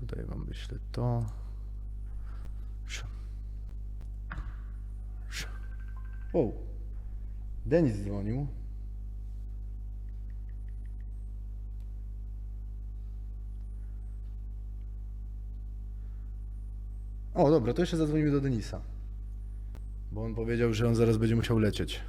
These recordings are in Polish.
Tutaj wam wyślę to. Wow. Denis dzwonił. O, dobra, to jeszcze zadzwonimy do Denisa. Bo on powiedział, że on zaraz będzie musiał lecieć.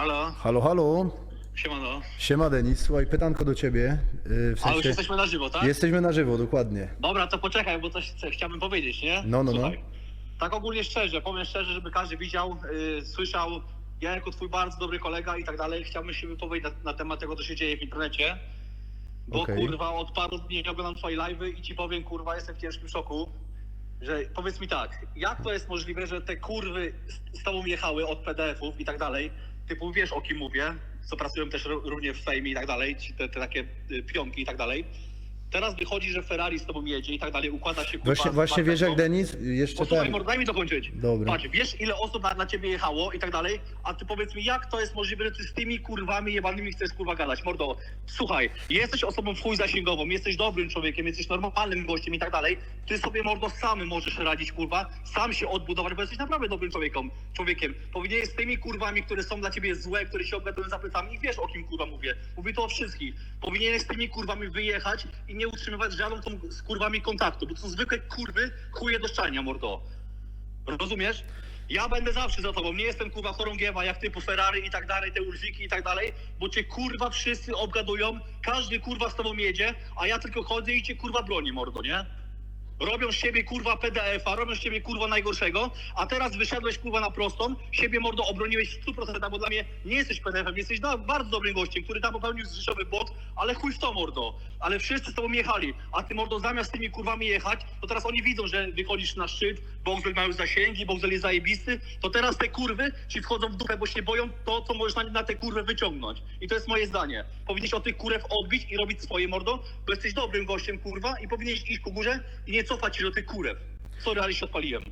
Halo, Halo, halo. siemano. Siema Denis, słuchaj, pytanko do ciebie. yy, W A już sensie, jesteśmy na żywo, tak? jesteśmy na żywo, dokładnie. Dobra, to poczekaj, bo coś chcę- chciałbym powiedzieć, nie? No, no, no. Tak ogólnie szczerze, powiem szczerze, żeby każdy widział, yy, słyszał, ja jako twój bardzo dobry kolega i tak dalej, chciałbym się wypowiedzieć na, na temat tego, co się dzieje w internecie. Bo Okej. kurwa, od paru dni nie oglądam twoje live'y i ci powiem, kurwa, jestem w ciężkim szoku. Że powiedz mi tak, jak to jest możliwe, że te kurwy z- z tobą jechały od PDF-ów i tak dalej, typu wiesz o kim mówię, co pracują też ró- również w fejmie i tak dalej, ci te, te takie y, pionki i tak dalej. Teraz wychodzi, że Ferrari z tobą jedzie i tak dalej, układa się kurwa Właśnie, z właśnie wiesz jak. Denis? Jeszcze Posłuchaj, ten. daj mi dokończyć. Dobra. Patrz, wiesz ile osób na, na ciebie jechało i tak dalej, a ty powiedz mi, jak to jest możliwe, że ty z tymi kurwami jebanymi chcesz kurwa gadać? Mordo, słuchaj, jesteś osobą w chuj zasięgową, jesteś dobrym człowiekiem, jesteś normalnym gościem i tak dalej, ty sobie mordo sam możesz radzić kurwa, sam się odbudować, bo jesteś naprawdę dobrym człowiekiem. człowiekiem. Powinieneś z tymi kurwami, które są dla ciebie złe, które się obgadują za plecami i wiesz o kim kurwa mówię. Mówię to o wszystkich. Powinieneś z tymi kurwami wyjechać i nie utrzymywać z żadną tą z kurwami kontaktu, bo to są zwykłe kurwy, chuje do szczania, mordo. Rozumiesz? Ja będę zawsze za tobą. Nie jestem kurwa chorągiewa jak typu Ferrari i tak dalej, te Ulfiki i tak dalej, bo cię kurwa wszyscy obgadują, każdy kurwa z tobą jedzie, a ja tylko chodzę i cię kurwa broni, mordo, nie? Robią z siebie kurwa PDF-a, robią z siebie kurwa najgorszego, a teraz wyszedłeś kurwa na prostą, siebie mordo obroniłeś w 100%, bo dla mnie nie jesteś PDF-em, jesteś bardzo dobrym gościem, który tam popełnił zrzeszowy błąd, ale chuj w to mordo. Ale wszyscy z tobą jechali, a ty mordo zamiast tymi kurwami jechać, to teraz oni widzą, że wychodzisz na szczyt, Boxel ma już zasięgi, Boxel jest zajebisty, to teraz te kurwy ci wchodzą w dupę, bo się boją to, co możesz na, na te kurwy wyciągnąć. I to jest moje zdanie. Powinieneś od tych kurw odbić i robić swoje mordo, bo jesteś dobrym gościem kurwa i powinieneś iść ku górze i nie cofać się do tych kurew. Sorry, ale się odpaliłem.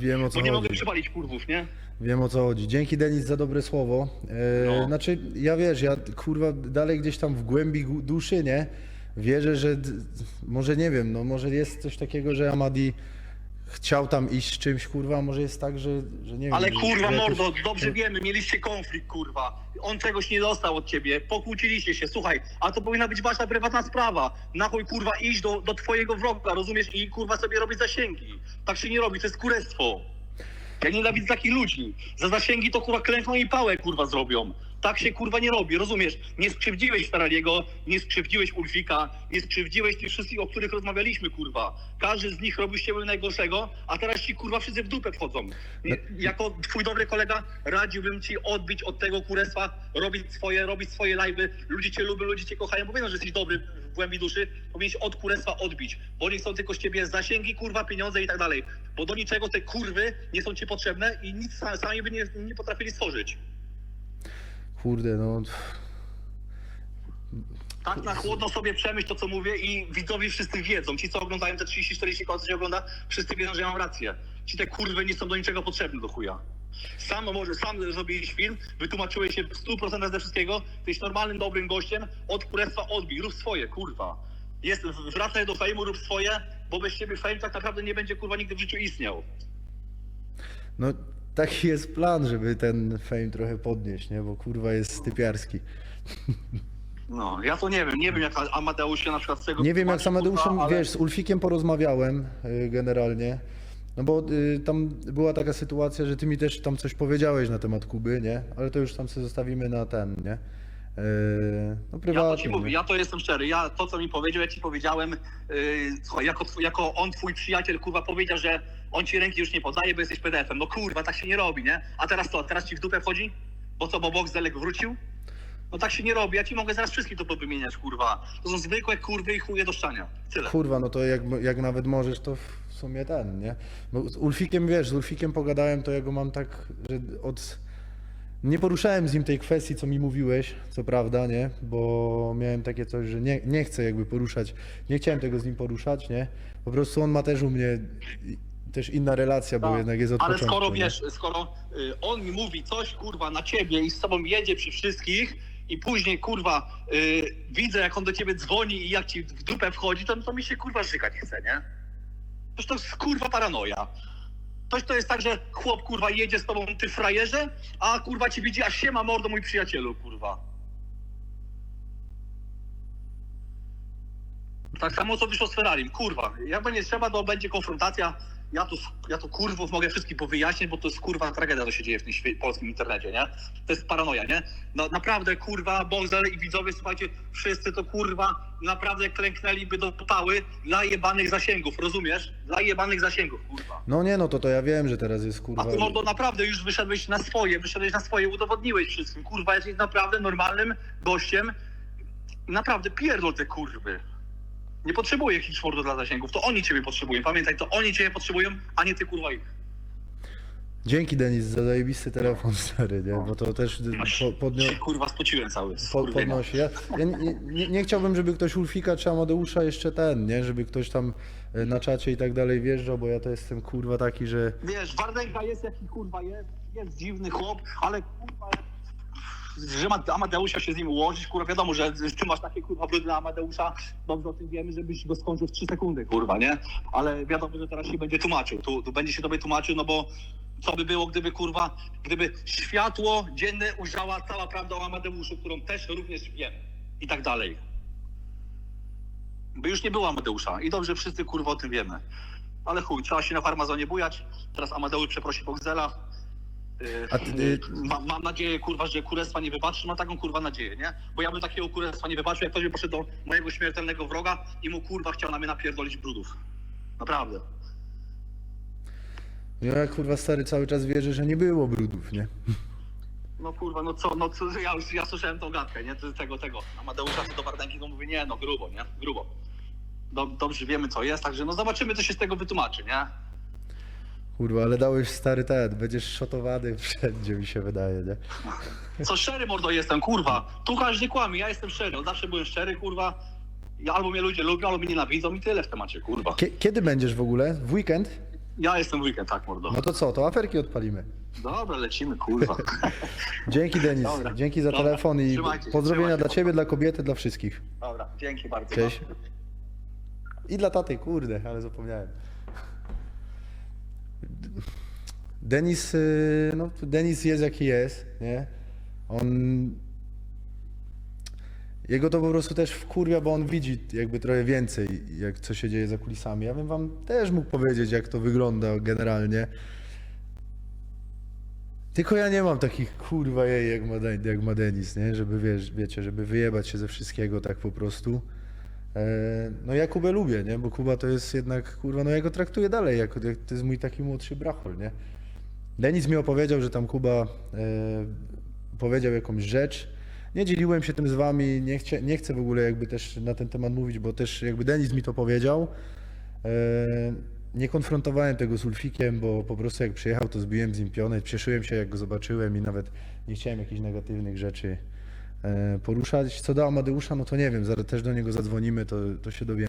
Wiem o co Bo nie mogę chodzi. przepalić kurwów, nie? Wiem o co chodzi. Dzięki Denis za dobre słowo. E, No. Znaczy, ja wiesz, ja kurwa dalej gdzieś tam w głębi gu- duszy, nie? Wierzę, że d- może nie wiem, no może jest coś takiego, że Amadi chciał tam iść z czymś, kurwa, może jest tak, że, że nie Ale wiem. kurwa że mordo, jakoś- dobrze wiemy, mieliście konflikt kurwa. On czegoś nie dostał od ciebie, pokłóciliście się, słuchaj, a to powinna być wasza prywatna sprawa. Na chuj kurwa iść do, do twojego wroga, rozumiesz? I kurwa sobie robić zasięgi. Tak się nie robi, to jest kurestwo. Ja nienawidzę takich ludzi. Za zasięgi to kurwa klękną i pałę kurwa zrobią. Tak się kurwa nie robi, rozumiesz? Nie skrzywdziłeś Ferrariego, nie skrzywdziłeś Ulfika, nie skrzywdziłeś tych wszystkich, o których rozmawialiśmy kurwa. Każdy z nich robił z siebie najgorszego, a teraz ci kurwa wszyscy w dupę wchodzą. Nie, jako twój dobry kolega radziłbym ci odbić od tego kurestwa, robić swoje, robić swoje live'y. Ludzie cię lubią, ludzie cię kochają, bo wiedzą, że jesteś dobry w głębi duszy. Powinieneś od kurestwa odbić, bo oni chcą tylko z ciebie zasięgi, kurwa, pieniądze i tak dalej. Bo do niczego te kurwy nie są ci potrzebne i nic sa- sami by nie, nie potrafili stworzyć. Kurde, no. Tak na chłodno sobie przemyśl to, co mówię i widzowie wszyscy wiedzą. Ci, co oglądają te 30-40 koła, co się ogląda, wszyscy wiedzą, że ja mam rację. Ci te kurwy nie są do niczego potrzebne do chuja. Sam może, sam zrobiłeś film, wytłumaczyłeś się w 100% ze wszystkiego, jesteś normalnym, dobrym gościem, od kurestwa odbij, rób swoje, kurwa. Jest, wracaj do fejmu, rób swoje, bo bez ciebie fame tak naprawdę nie będzie, kurwa, nigdy w życiu istniał. No taki jest plan, żeby ten fame trochę podnieść, nie? Bo kurwa jest typiarski. No, ja to nie wiem, nie wiem jak Amadeusz się na przykład z tego... Nie wiem jak z Amadeuszem, ale- wiesz, z Ulfikiem porozmawiałem y, generalnie. No bo y, tam była taka sytuacja, że ty mi też tam coś powiedziałeś na temat Kuby, nie? Ale to już tam sobie zostawimy na ten, nie? Y, no Ja to prywatnie. ci mówię, ja to jestem szczery. Ja to, co mi powiedział, ja ci powiedziałem, yy, słuchaj, jako, jako on, twój przyjaciel, kurwa, powiedział, że on ci ręki już nie podaje, bo jesteś PDF-em. No kurwa, tak się nie robi, nie? A teraz co? Teraz ci w dupę wchodzi? Bo co, bo Boxdelek wrócił? No tak się nie robi. Ja ci mogę zaraz wszystkich to wymieniać, kurwa. To są zwykłe kurwy i chuje do szczania. Tyle. Kurwa, no to jak, jak nawet możesz, to w sumie ten, nie? Bo z Ulfikiem, wiesz, z Ulfikiem pogadałem, to ja go mam tak, że od... Nie poruszałem z nim tej kwestii, co mi mówiłeś, co prawda, nie? Bo miałem takie coś, że nie, nie chcę jakby poruszać, nie chciałem tego z nim poruszać, nie? Po prostu on ma też u mnie też inna relacja, bo Tak. jednak jest od Ale początku. skoro nie? wiesz, skoro y, on mi mówi coś kurwa na ciebie i z tobą jedzie przy wszystkich i później kurwa y, widzę jak on do ciebie dzwoni i jak ci w dupę wchodzi, to, to mi się kurwa żygać chce, nie? Toż to jest kurwa paranoja. Toś to jest tak, że chłop kurwa jedzie z tobą ty frajerze, a kurwa ci widzi, a siema mordo mój przyjacielu kurwa. Tak samo co wyszło z Ferrari, kurwa. Jak będzie trzeba, to będzie konfrontacja. Ja tu, ja tu kurwów mogę wszystkich powyjaśnić, bo to jest kurwa tragedia, co się dzieje w tym świe- polskim internecie, nie? To jest paranoja, nie? No naprawdę kurwa, Boxel i widzowie, słuchajcie, wszyscy to kurwa naprawdę klęknęliby do pały dla jebanych zasięgów, rozumiesz? Dla jebanych zasięgów, kurwa. No nie, no to to ja wiem, że teraz jest kurwa... A ty mordo naprawdę już wyszedłeś na swoje, wyszedłeś na swoje, udowodniłeś wszystkim. Kurwa, jesteś naprawdę normalnym gościem. Naprawdę pierdol te kurwy. Nie potrzebuję jakichś mordo dla zasięgów, to oni ciebie potrzebują. Pamiętaj, to oni ciebie potrzebują, a nie ty kurwa ich. Dzięki Denis za zajebisty telefon, stary, nie? Bo to też po, kurwa spociłem cały. po, podnosi. Ja, ja nie, nie, nie chciałbym, żeby ktoś Ulfika czy Amadeusza jeszcze ten, nie? Żeby ktoś tam e, na czacie i tak dalej wjeżdżał, bo ja to jestem kurwa taki, że... Wiesz, Wardęga jest jaki kurwa jest, jest dziwny chłop, ale kurwa że ma Amadeusia się z nim ułożyć, kurwa wiadomo, że ty masz takie kurwa brudy na Amadeusza, dobrze o tym wiemy, żebyś go skończył w 3 sekundy, kurwa, nie? Ale wiadomo, że teraz się będzie tłumaczył, tu, tu będzie się tobie tłumaczył, no bo co by było, gdyby kurwa, gdyby światło dzienne ujrzała cała prawda o Amadeuszu, którą też również wiemy i tak dalej. By już nie było Amadeusza i dobrze wszyscy kurwa o tym wiemy. Ale chuj, trzeba się na farmazonie bujać. Teraz Amadeusz przeprosi Boxdela. Yy, A ty- yy, ma, mam nadzieję, kurwa, że kurestwa nie wybaczy. Mam taką kurwa nadzieję, nie? Bo ja bym takiego kurestwa nie wybaczył, jak ktoś by poszedł do mojego śmiertelnego wroga i mu kurwa chciał na mnie napierdolić brudów. Naprawdę. Ja kurwa stary cały czas wierzę, że nie było brudów, nie? No kurwa, no co, no co, ja już ja słyszałem tą gadkę, nie? Tego, tego. Amadeusza co do Wardęgi, no mówi, nie, no grubo, nie? Grubo. Dob- Dobrze wiemy, co jest, także no zobaczymy, co się z tego wytłumaczy, nie? Kurwa, ale dałeś stary ten, będziesz szotowany wszędzie mi się wydaje, nie? Co szczery mordo jestem, kurwa. Tu każdy kłamie, ja jestem szczery. Od zawsze byłem szczery, kurwa. Ja albo mnie ludzie lubią, albo mnie nienawidzą i tyle w temacie, kurwa. Kie- kiedy będziesz w ogóle? W weekend? Ja jestem w weekend, tak mordo. No to co, to aferki odpalimy. Dobra, lecimy, kurwa. Dzięki Denis, Dobra. dzięki za Dobra. telefon i Trzymajcie się, pozdrowienia trzymajcie dla ciebie, dla kobiety, dla wszystkich. Dobra, dzięki bardzo. Cześć. I dla taty, kurde, ale zapomniałem. Denis, y, no Denis jest jaki jest, nie? On... Jego to po prostu też wkurwia, bo on widzi jakby trochę więcej, jak co się dzieje za kulisami. Ja bym wam też mógł powiedzieć, jak to wygląda generalnie. Tylko ja nie mam takich kurwa jej, jak ma, jak ma Denis, nie? Żeby, wiesz, wiecie, żeby wyjebać się ze wszystkiego tak po prostu. E, No ja Kubę lubię, nie? Bo Kuba to jest jednak, kurwa, no ja go traktuję dalej, jako, jak to jest mój taki młodszy brachol, nie? Denis mi opowiedział, że tam Kuba e, powiedział jakąś rzecz. Nie dzieliłem się tym z wami, nie, chcia, nie chcę w ogóle jakby też na ten temat mówić, bo też jakby Denis mi to powiedział. E, nie konfrontowałem tego z Ulfikiem, bo po prostu jak przyjechał, to zbiłem z nim cieszyłem się jak go zobaczyłem i nawet nie chciałem jakichś negatywnych rzeczy e, poruszać. Co do Amadeusza, no to nie wiem, zaraz też do niego zadzwonimy, to, to się dowiemy.